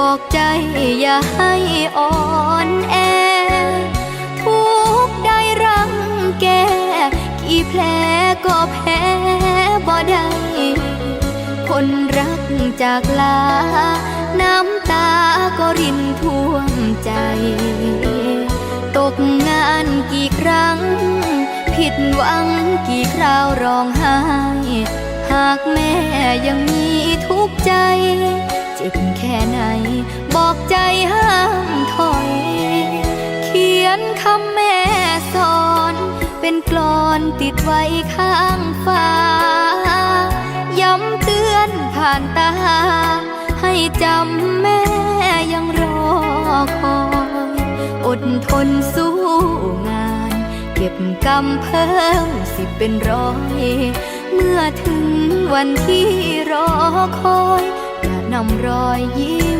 บอกใจอย่าให้อ่อนแอ ทุกได้รังแกกี่แผลก็แพ้บ่ได้คนรักจากลา น้ำตาก็รินท่วมใจ ตกงานกี่ครั้ง ผิดหวังกี่คราวร้องไห้ หากแม่ยังมีทุกใจ เจ็บ ยนคำแม่สอน เป็นกลอนติดไว้ข้างฟ้า ย้ำเตือนผ่านตา ให้จำแม่ยังรอคอย อดทนสู้งาน เก็บกำเพิ่มสิบเป็นร้อย เมื่อถึงวันที่รอคอยจะนำรอยยิ้ม